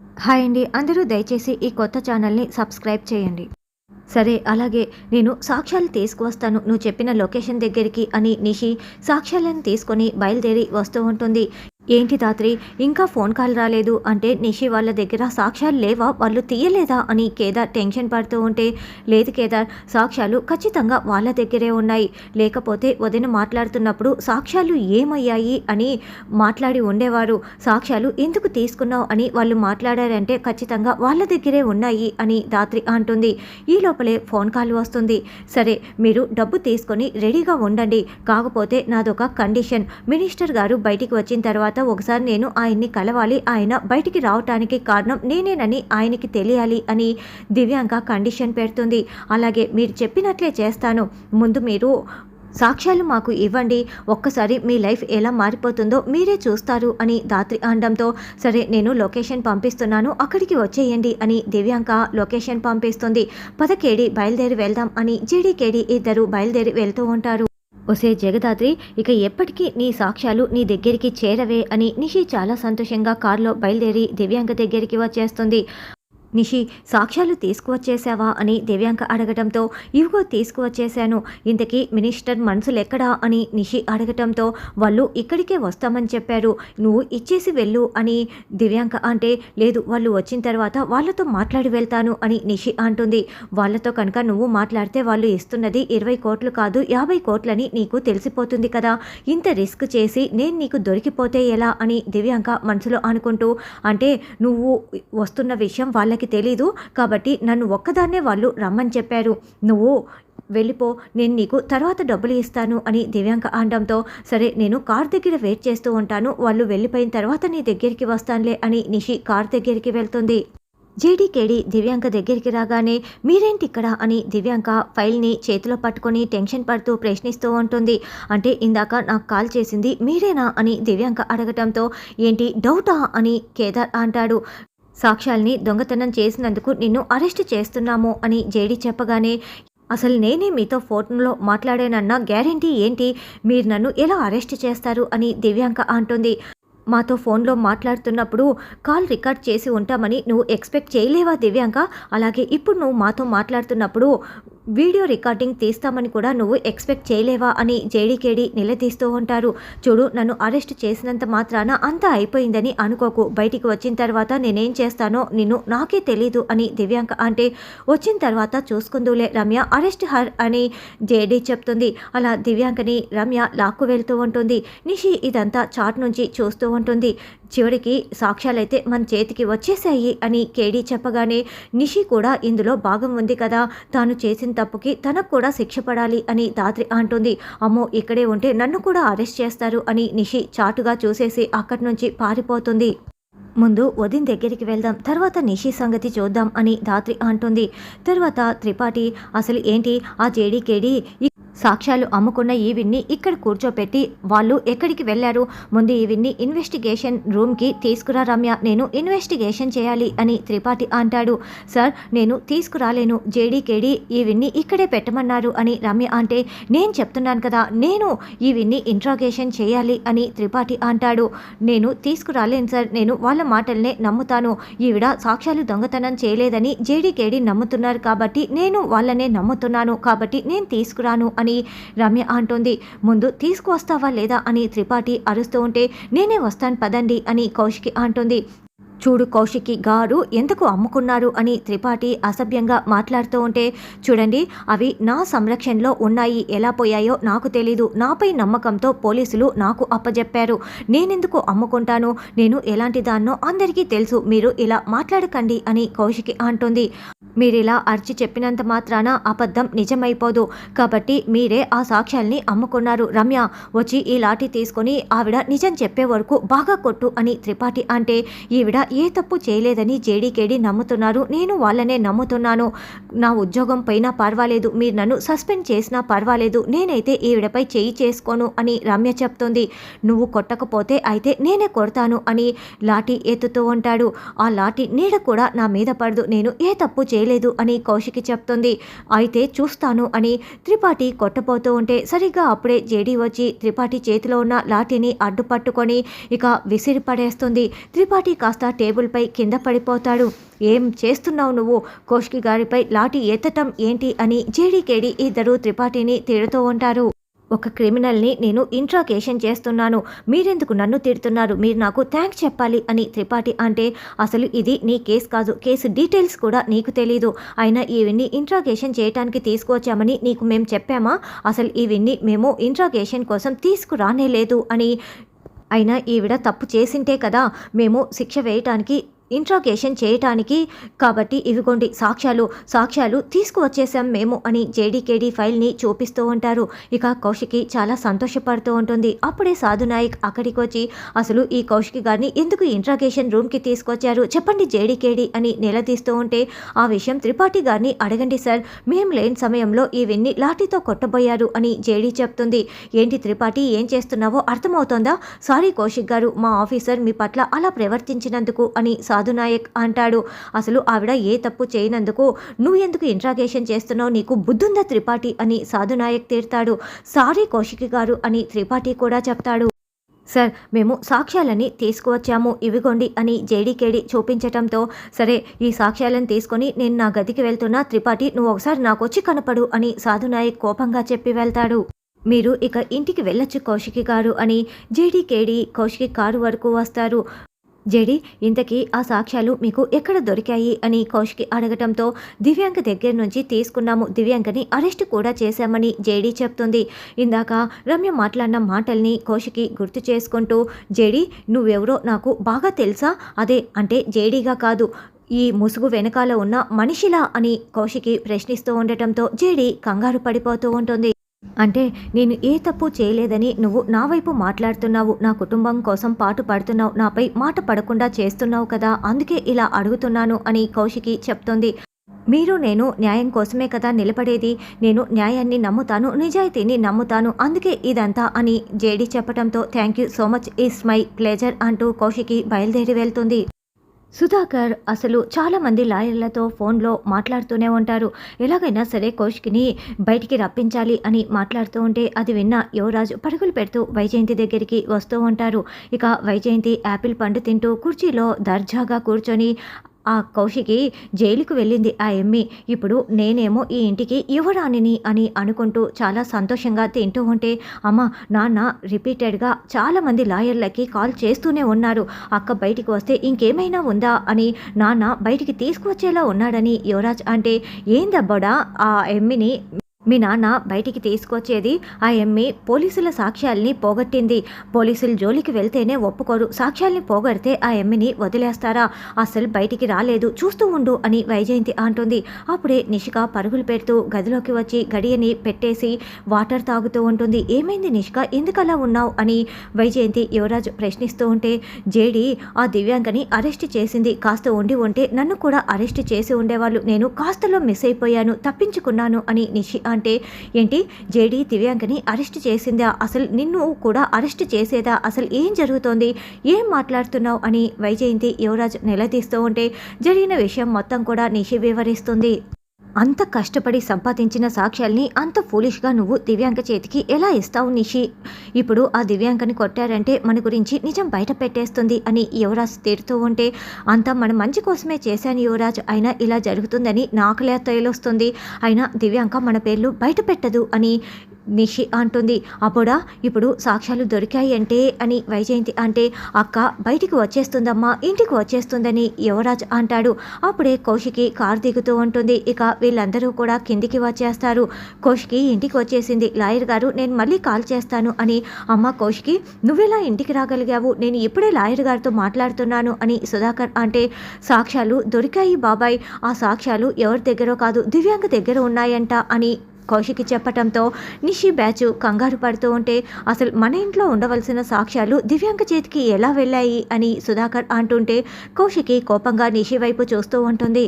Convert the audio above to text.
Hi అండి. అందరూ దయచేసి ఈ కొత్త ఛానల్ని సబ్స్క్రైబ్ చేయండి. సరే అలాగే నేను సాక్ష్యాలు తీసుకువస్తాను. నువ్వు చెప్పిన లొకేషన్ దగ్గరికి అని నిషి సాక్ష్యాలను తీసుకొని బయలుదేరి వస్తూ ఉంటుంది. ఏంటి రాత్రి ఇంకా ఫోన్ కాల్ రాలేదు అంటే నిషి వాళ్ళ దగ్గర సాక్ష్యాలు లేవా? వాళ్ళు తీయలేదా? అని కేదార్ టెన్షన్ పడుతూ ఉంటే లేదు కేదార్ సాక్ష్యాలు ఖచ్చితంగా వాళ్ళ దగ్గరే ఉన్నాయి. లేకపోతే వదిన మాట్లాడుతున్నప్పుడు సాక్ష్యాలు ఏమయ్యాయి అని మాట్లాడి ఉండేవారు. సాక్ష్యాలు ఎందుకు తీసుకున్నావు అని వాళ్ళు మాట్లాడారంటే ఖచ్చితంగా వాళ్ళ దగ్గరే ఉన్నాయి అని రాత్రి అంటుంది. ఈ లోపలే ఫోన్ కాల్ వస్తుంది. సరే మీరు డబ్బు తీసుకొని రెడీగా ఉండండి. కాకపోతే నాదొక కండిషన్. మినిస్టర్ గారు బయటికి వచ్చిన తర్వాత ఒకసారి నేను ఆయన్ని కలవాలి ఆయన బయటికి రావటానికి కారణం నేనేనని ఆయనకి తెలియాలి అని దివ్యాంక కండిషన్ పెడుతుంది. అలాగే మీరు చెప్పినట్లే చేస్తాను. ముందు మీరు సాక్ష్యాలు మాకు ఇవ్వండి. ఒక్కసారి మీ లైఫ్ ఎలా మారిపోతుందో మీరే చూస్తారు అని దాత్రి అనడంతో సరే నేను లొకేషన్ పంపిస్తున్నాను అక్కడికి వచ్చేయండి అని దివ్యాంక లొకేషన్ పంపిస్తుంది. పదకేడి బయలుదేరి వెళ్దాం అని జీడీకేడి ఇద్దరు బయలుదేరి వెళ్తూ ఉంటారు. ఒసే జగదాత్రి ఇక ఎప్పటికీ నీ సాక్ష్యాలు నీ దగ్గరికి చేరవే అని నిషి చాలా సంతోషంగా కారులో బయలుదేరి దివ్యాంక దగ్గరికి వచ్చేస్తుంది. నిషి సాక్ష్యాలు తీసుకువచ్చేశావా అని దివ్యాంక అడగటంతో ఇవిగో తీసుకువచ్చేశాను. ఇంతకీ మినిస్టర్ మనసులు ఎక్కడా అని నిషి అడగటంతో వాళ్ళు ఇక్కడికే వస్తామని చెప్పారు నువ్వు ఇచ్చేసి వెళ్ళు అని దివ్యాంక అంటే లేదు వాళ్ళు వచ్చిన తర్వాత వాళ్ళతో మాట్లాడి వెళ్తాను అని నిషి అంటుంది. వాళ్ళతో కనుక నువ్వు మాట్లాడితే వాళ్ళు ఇస్తున్నది ఇరవై కోట్లు కాదు యాభై కోట్లని నీకు తెలిసిపోతుంది కదా. ఇంత రిస్క్ చేసి నేను నీకు దొరికిపోతే ఎలా అని దివ్యాంక మనసులో అనుకుంటూ అంటే నువ్వు వస్తున్న విషయం వాళ్ళకి తెలీదు. కాబట్టి నన్ను ఒక్కదాన్నే వాళ్ళు రమ్మని చెప్పారు. నువ్వు వెళ్ళిపో నేను నీకు తర్వాత డబ్బులు ఇస్తాను అని దివ్యాంక అనడంతో సరే నేను కార్ దగ్గర వెయిట్ చేస్తూ ఉంటాను. వాళ్ళు వెళ్ళిపోయిన తర్వాత నీ దగ్గరికి వస్తానులే అని నిషి కార్ దగ్గరికి వెళ్తుంది. జేడీకేడి దివ్యాంక దగ్గరికి రాగానే మీరేంటి ఇక్కడ? అని దివ్యాంక ఫైల్ని చేతిలో పట్టుకొని టెన్షన్ పడుతూ ప్రశ్నిస్తూ ఉంటుంది. అంటే ఇందాక నాకు కాల్ చేసింది మీరేనా? అని దివ్యాంక అడగటంతో ఏంటి డౌటా? అని కేదార్ అంటాడు. సాక్ష్యాల్ని దొంగతనం చేసినందుకు నిన్ను అరెస్ట్ చేస్తున్నాము అని జేడీ చెప్పగానే అసలు నేనే మీతో ఫోన్లో మాట్లాడానన్న గ్యారంటీ ఏంటి? మీరు నన్ను ఎలా అరెస్ట్ చేస్తారు? అని దివ్యాంక అంటుంది. మాతో ఫోన్లో మాట్లాడుతున్నప్పుడు కాల్ రికార్డ్ చేసి ఉంటామని నువ్వు ఎక్స్పెక్ట్ చేయలేవా దివ్యాంక? అలాగే ఇప్పుడు నువ్వు మాతో మాట్లాడుతున్నప్పుడు వీడియో రికార్డింగ్ తీస్తామని కూడా నువ్వు ఎక్స్పెక్ట్ చేయలేవా అని జేడీకేడి నిలదీస్తూ ఉంటారు. చూడు నన్ను అరెస్ట్ చేసినంత మాత్రాన అంతా అయిపోయిందని అనుకోకు. బయటికి వచ్చిన తర్వాత నేనేం చేస్తానో నిన్ను నాకే తెలీదు అని దివ్యాంక అంటే వచ్చిన తర్వాత చూసుకుందులే రమ్య అరెస్ట్ హర్ అని జేడీ చెప్తుంది. అలా దివ్యాంకని రమ్య లాక్కు వెళ్తూ ఉంటుంది. నిషి ఇదంతా చాట్ నుంచి చూస్తూ ఉంటుంది. చివరికి సాక్ష్యాలైతే మన చేతికి వచ్చేసాయి అని కేడీ చెప్పగానే నిషి కూడా ఇందులో భాగం ఉంది కదా. తాను చేసిన తప్పుకి తనకు కూడా శిక్ష పడాలి అని దాత్రి అంటుంది. అమ్మో ఇక్కడే ఉంటే నన్ను కూడా అరెస్ట్ చేస్తారు అని నిషి చాటుగా చూసేసి అక్కడి నుంచి పారిపోతుంది. ముందు వదిన్ దగ్గరికి వెళ్దాం తర్వాత నిషి సంగతి చూద్దాం అని దాత్రి అంటుంది. తర్వాత త్రిపాఠి అసలు ఏంటి? ఆ జేడీ కేడీ సాక్ష్యాలు అమ్ముకున్న ఈవిన్ని ఇక్కడ కూర్చోపెట్టి వాళ్ళు ఎక్కడికి వెళ్ళారు? ముందు ఈవిన్ని ఇన్వెస్టిగేషన్ రూమ్కి తీసుకురా రమ్య. నేను ఇన్వెస్టిగేషన్ చేయాలి అని త్రిపాఠి అంటాడు. సార్ నేను తీసుకురాలేను. జేడీకేడీ ఈవిన్ని ఇక్కడే పెట్టమన్నారు అని రమ్య అంటే నేను చెప్తున్నాను కదా నేను ఈవిన్ని ఇంట్రాగేషన్ చేయాలి అని త్రిపాఠి అంటాడు. నేను తీసుకురాలేను సార్ నేను వాళ్ళ మాటలనే నమ్ముతాను. ఈవిడ సాక్ష్యాలు దొంగతనం చేయలేదని జేడీకేడీ నమ్ముతున్నారు కాబట్టి నేను వాళ్ళనే నమ్ముతున్నాను. కాబట్టి నేను తీసుకురాను అని రమ్య అంటోంది. ముందు తీసుకువస్తావా లేదా? అని త్రిపాఠి అరుస్తూ ఉంటే నేనే వస్తాను పదండి అని కౌశికి అంటోంది. చూడు కౌశికి గారు ఎందుకు అమ్ముకున్నారు అని త్రిపాఠి అసభ్యంగా మాట్లాడుతూ ఉంటే చూడండి అవి నా సంరక్షణలో ఉన్నాయి ఎలా పోయాయో నాకు తెలీదు. నాపై నమ్మకంతో పోలీసులు నాకు అప్పజెప్పారు. నేనెందుకు అమ్ముకుంటాను? నేను ఎలాంటి దాన్నో అందరికీ తెలుసు. మీరు ఇలా మాట్లాడకండి అని కౌశికి అంటుంది. మీరిలా అర్చి చెప్పినంత మాత్రాన అబద్ధం నిజమైపోదు. కాబట్టి మీరే ఆ సాక్ష్యాల్ని అమ్ముకున్నారు. రమ్య వచ్చి ఈ లాఠీ తీసుకొని ఆవిడ నిజం చెప్పే వరకు బాగా కొట్టు అని త్రిపాఠి అంటే ఈవిడ ఏ తప్పు చేయలేదని జేడీకేడి నమ్ముతున్నారు. నేను వాళ్ళనే నమ్ముతున్నాను. నా ఉద్యోగం పైన పర్వాలేదు. మీరు నన్ను సస్పెండ్ చేసినా పర్వాలేదు. నేనైతే ఈవిడపై చేయి చేసుకోను అని రమ్య చెప్తుంది. నువ్వు కొట్టకపోతే అయితే నేనే కొడతాను అని లాఠీ ఎత్తుతూ ఉంటాడు. ఆ లాఠీ నీడ కూడా నా మీద పడదు. నేను ఏ తప్పు చేయలేదు అని కౌశికి చెప్తుంది. అయితే చూస్తాను అని త్రిపాఠి కొట్టబోతూ ఉంటే సరిగ్గా అప్పుడే జేడీ వచ్చి త్రిపాఠి చేతిలో ఉన్న లాఠీని అడ్డుపట్టుకొని ఇక విసిరి పడేస్తుంది త్రిపాఠి కాస్త టేబుల్పై కింద పడిపోతాడు. ఏం చేస్తున్నావు నువ్వు? కోష్కి గారిపై లాఠీ ఎత్తటం ఏంటి? అని జేడీకేడి ఇద్దరు త్రిపాఠిని తిడుతూ ఉంటారు. ఒక క్రిమినల్ని నేను ఇంట్రాకేషన్ చేస్తున్నాను. మీరెందుకు నన్ను తిడుతున్నారు? మీరు నాకు థ్యాంక్స్ చెప్పాలి అని త్రిపాఠి అంటే అసలు ఇది నీ కేసు కాదు. కేసు డీటెయిల్స్ కూడా నీకు తెలీదు. అయినా ఇవన్నీ ఇంట్రాగేషన్ చేయడానికి తీసుకువచ్చామని నీకు మేము చెప్పామా? అసలు ఇవన్నీ మేము ఇంట్రాగేషన్ కోసం తీసుకురానే లేదు అని అయినా ఈవిడ తప్పు చేసింటే కదా మేము శిక్ష వేయటానికి ఇంట్రాగేషన్ చేయటానికి కాబట్టి ఇవిగోండి సాక్ష్యాలు సాక్ష్యాలు తీసుకువచ్చేసాం మేము అని జేడీకేడీ ఫైల్ని చూపిస్తూ ఉంటారు. ఇక కౌశికి చాలా సంతోషపడుతూ ఉంటుంది. అప్పుడే సాధు నాయక్ అక్కడికి వచ్చి అసలు ఈ కౌశికి గారిని ఎందుకు ఇంట్రాగేషన్ రూమ్కి తీసుకొచ్చారు? చెప్పండి జేడీకేడీ అని నిలదీస్తూ ఉంటే ఆ విషయం త్రిపాఠి గారిని అడగండి సార్. మేము లేని సమయంలో ఇవన్నీ లాఠీతో కొట్టబోయారు అని జేడీ చెప్తుంది. ఏంటి త్రిపాఠి ఏం చేస్తున్నావో అర్థమవుతోందా? సారీ కౌశిక్ గారు మా ఆఫీసర్ మీ పట్ల అలా ప్రవర్తించినందుకు అని సాధునాయక్ అంటాడు. అసలు ఆవిడ ఏ తప్పు చేయనందుకు నువ్వు ఎందుకు ఇంట్రాగేషన్ చేస్తున్నావు? నీకు బుద్ధుందా త్రిపాఠి? అని సాధునాయక్ తీర్తాడు సారీ కౌశికి గారు అని త్రిపాఠి కూడా చెప్తాడు. సార్ మేము సాక్ష్యాలని తీసుకువచ్చాము. ఇవిగోండి అని జేడీకేడి చూపించటంతో సరే ఈ సాక్ష్యాలను తీసుకొని నేను నా గదికి వెళ్తున్నా. త్రిపాఠి నువ్వు ఒకసారి నాకు వచ్చి కనపడు అని సాధునాయక్ కోపంగా చెప్పి వెళ్తాడు. మీరు ఇక ఇంటికి వెళ్ళొచ్చు కౌశికి గారు అని జేడీకేడి కౌశికి కారు వరకు వస్తారు. జేడి ఇంతకీ ఆ సాక్ష్యాలు మీకు ఎక్కడ దొరికాయి అని కౌశికి అడగటంతో దివ్యాంక దగ్గర నుంచి తీసుకున్నాము దివ్యాంకని అరెస్ట్ కూడా చేశామని జేడీ చెప్తుంది. ఇందాక రమ్య మాట్లాడిన మాటల్ని కౌశికి గుర్తు చేసుకుంటూ జేడీ నువ్వెవరో నాకు బాగా తెలుసా? అదే అంటే జేడీగా కాదు ఈ ముసుగు వెనకాల ఉన్న మనిషిలా అని కౌశికి ప్రశ్నిస్తూ ఉండటంతో జేడి కంగారు పడిపోతూ ఉంటుంది. అంటే నేను ఏ తప్పు చేయలేదని నువ్వు నా వైపు మాట్లాడుతున్నావు నా కుటుంబం కోసం పాటు పడుతున్నావు నాపై మాట పడకుండా చేస్తున్నావు కదా అందుకే ఇలా అడుగుతున్నాను అని కౌశికి చెప్తోంది. మీరు నేను న్యాయం కోసమే కదా నిలబడేది నేను న్యాయాన్ని నమ్ముతాను నిజాయితీని నమ్ముతాను అందుకే ఇదంతా అని జేడి చెప్పడంతో thank you so much is my pleasure అంటూ కౌశికి బయలుదేరి వెళ్తుంది. సుధాకర్ అసలు చాలామంది లాయర్లతో ఫోన్లో మాట్లాడుతూనే ఉంటారు. ఎలాగైనా సరే కౌశికిని బయటికి రప్పించాలి అని మాట్లాడుతూ ఉంటే అది విన్న యువరాజు పరుగులు పెడుతూ వైజయంతి దగ్గరికి వస్తూ ఉంటారు. ఇక వైజయంతి యాపిల్ పండు తింటూ కుర్చీలో దర్జాగా కూర్చొని ఆ కౌశికి జైలుకు వెళ్ళింది ఆ ఎమ్మి. ఇప్పుడు నేనేమో ఈ ఇంటికి యువరాణిని అని అనుకుంటూ చాలా సంతోషంగా తింటూ ఉంటే అమ్మ నాన్న రిపీటెడ్గా చాలామంది లాయర్లకి కాల్ చేస్తూనే ఉన్నారు. అక్క బయటికి వస్తే ఇంకేమైనా ఉందా అని నాన్న బయటికి తీసుకువచ్చేలా ఉన్నాడని యువరాజ్ అంటే ఏందబ్బడా ఆ ఎమ్మిని మీ నాన్న బయటికి తీసుకొచ్చేది ఆ ఎమ్మి పోలీసుల సాక్ష్యాల్ని పోగొట్టింది. పోలీసులు జోలికి వెళ్తేనే ఒప్పుకోరు. సాక్ష్యాల్ని పోగొడితే ఆ ఎమ్మిని వదిలేస్తారా? అసలు బయటికి రాలేదు. చూస్తూ ఉండు అని వైజయంతి అంటుంది. అప్పుడే నిషిక పరుగులు పెడుతూ గదిలోకి వచ్చి గడియని పెట్టేసి వాటర్ తాగుతూ ఉంటుంది. ఏమైంది నిషిక? ఎందుకలా ఉన్నావు? అని వైజయంతి యువరాజు ప్రశ్నిస్తూ ఉంటే జేడి ఆ దివ్యాంకని అరెస్ట్ చేసింది. కాస్త ఉండి ఉంటే నన్ను కూడా అరెస్ట్ చేసి ఉండేవాళ్ళు. నేను కాస్తలో మిస్ అయిపోయాను. తప్పించుకున్నాను అని నిషి అంటే ఏంటి? జేడీ దివ్యాంకని అరెస్ట్ చేసిందా? అసలు నిన్ను కూడా అరెస్ట్ చేసేదా? అసలు ఏం జరుగుతోంది? ఏం మాట్లాడుతున్నావు? అని వైజయంతి యువరాజ్ నిలదీస్తూ ఉంటే జరిగిన విషయం మొత్తం కూడా నిషి వివరిస్తుంది. అంత కష్టపడి సంపాదించిన సాక్ష్యాల్ని అంత ఫూలిష్గా నువ్వు దివ్యాంక చేతికి ఎలా ఇస్తావు నిషి? ఇప్పుడు ఆ దివ్యాంకని కొట్టారంటే మన గురించి నిజం బయట పెట్టేస్తుంది అని యువరాజ్ తీరుతూ ఉంటే అంతా మన మంచి కోసమే చేశాను యువరాజ్. అయినా ఇలా జరుగుతుందని నాకులే తేలొస్తుంది. అయినా దివ్యాంక మన పేర్లు బయట పెట్టదు అని నిషి అంటుంది. అప్పుడా ఇప్పుడు సాక్ష్యాలు దొరికాయి అంటే అని వైజయంతి అంటే అక్క బయటికి వచ్చేస్తుందమ్మా ఇంటికి వచ్చేస్తుందని యువరాజ్ అంటాడు. అప్పుడే కౌశికి కారు దిగుతూ ఉంటుంది. ఇక వీళ్ళందరూ కూడా కిందికి వచ్చేస్తారు. కౌశికి ఇంటికి వచ్చేసింది. లాయర్ గారు నేను మళ్ళీ కాల్ చేస్తాను అని. అమ్మ కౌశికి నువ్వెలా ఇంటికి రాగలిగావు? నేను ఇప్పుడే లాయర్ గారితో మాట్లాడుతున్నాను అని సుధాకర్ అంటే సాక్ష్యాలు దొరికాయి బాబాయ్. ఆ సాక్ష్యాలు ఎవరి దగ్గర కాదు దివ్యాంగ దగ్గర ఉన్నాయంట అని కౌశికి చెప్పటంతో నిషి బ్యాచ్ కంగారు పడుతూ ఉంటే అసలు మన ఇంట్లో ఉండవలసిన సాక్ష్యాలు దివ్యాంక చేతికి ఎలా వెళ్ళాయి? అని సుధాకర్ అంటుంటే కౌశికి కోపంగా నిషి వైపు చూస్తూ ఉంటుంది.